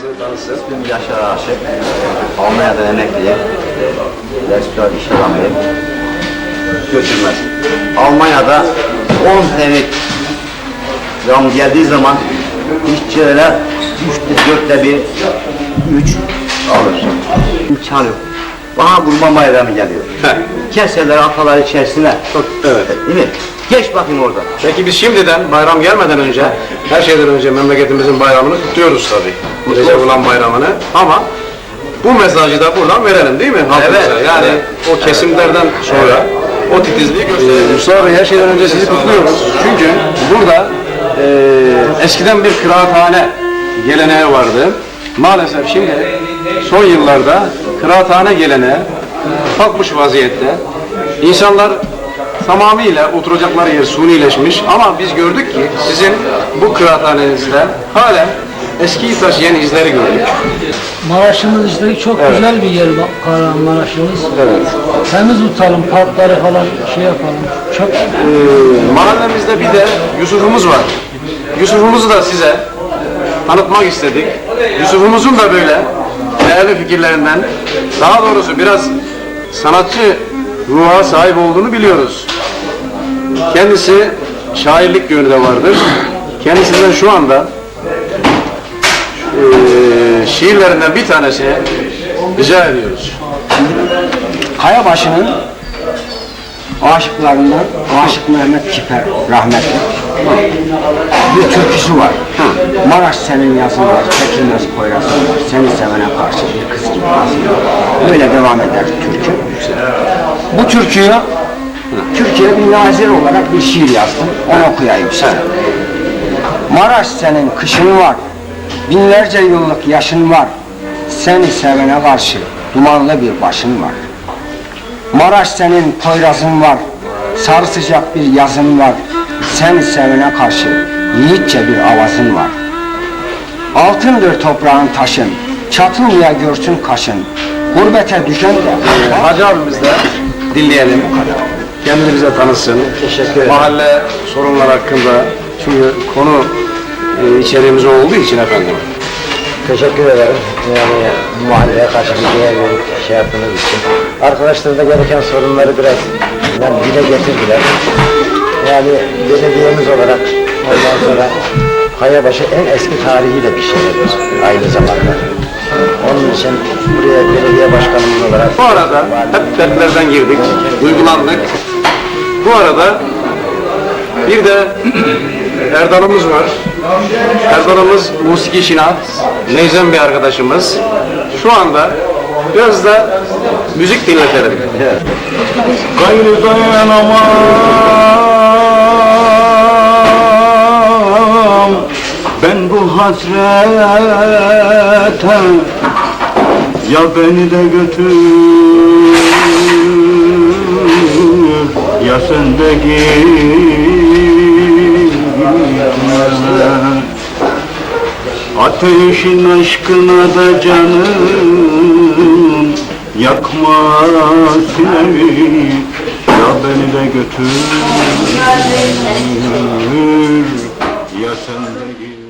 kendisi? İsmim Yaşar Aşık. Almanya'da emekliyim. Restoran iş adamıyım. Götürmez. Almanya'da 10 senelik zam geldiği zaman işçilere üçte dörtte bir, üç alır. İmkan yok. Bana kurban bayramı geliyor. Heh. Keserler atalar içerisine. Çok, Evet. Değil mi? Geç bakayım oradan. Peki biz şimdiden bayram gelmeden önce, her şeyden önce memleketimizin bayramını kutluyoruz tabii. Recep Ulan bayramını. Ama bu mesajı da buradan verelim değil mi halkımıza? Evet, Yani evet. o kesimlerden sonra o titizliği gösterelim. Mustafa Bey her şeyden önce sizi kutluyoruz. Çünkü burada e, eskiden bir kıraathane geleneği vardı. Maalesef şimdi son yıllarda kıraathane geleneği kalkmış vaziyette. İnsanlar tamamıyla oturacakları yer sunileşmiş ama biz gördük ki sizin bu kıraathanenizde halen eskiyi taşıyan izleri gördük. Maraş'ımız işte çok güzel bir yer Kahramanmaraş'ımız. Evet. Temiz tutalım, parkları falan şey yapalım. Çok Ee, mahallemizde bir de Yusuf'umuz var. Yusuf'umuzu da size tanıtmak istedik. Yusuf'umuzun da böyle değerli fikirlerinden, daha doğrusu biraz sanatçı ruha sahip olduğunu biliyoruz. Kendisi şairlik yönü de vardır. Kendisinden şu anda eee şiirlerinden bir tanesini rica ediyoruz. Kayabaşı'nın aşıklarından Aşık Mehmet Kiper rahmetli bir türküsü var. Maraş senin yazın var, çekilmez koyasın var, seni sevene karşı bir kız gibi yazın. Böyle devam eder türkü. Bu türküyü Türkiye bir nazir olarak bir şiir yazdım. Onu okuyayım size. Maraş senin kışın var, binlerce yıllık yaşın var. Seni sevene karşı dumanlı bir başın var. Maraş senin Poyraz'ın var, sarı sıcak bir yazın var. Seni sevene karşı yiğitçe bir avazın var. Altındır toprağın taşın, çatılmaya görsün kaşın. Gurbete düşen de Hacı abimiz de dinleyelim. Kendini bize tanısın. Teşekkür ederim. Mahalle sorunlar hakkında. Çünkü konu e, içeriğimiz olduğu için efendim. Teşekkür ederim. Yani mahalleye karşı bir değer verip şey yaptığınız için. Arkadaşlar da gereken sorunları biraz yani dile getirdiler. Yani belediyemiz olarak ondan sonra Kayabaşı en eski tarihiyle bir şehirdir aynı zamanda. Onun için buraya belediye başkanımız olarak Bu arada hep dertlerden girdik, duygulandık. Bu arada bir de Erdal'ımız var. Erdal'ımız musiki şinat, Neyzen bir arkadaşımız. Şu anda biraz da müzik dinletelim. Gayrı dayanamam Ben bu hasrete Ya beni de götür Ya sen de gitme Ateşin aşkına da canım Yakma sinemi Ya beni de götür. Ya sen de git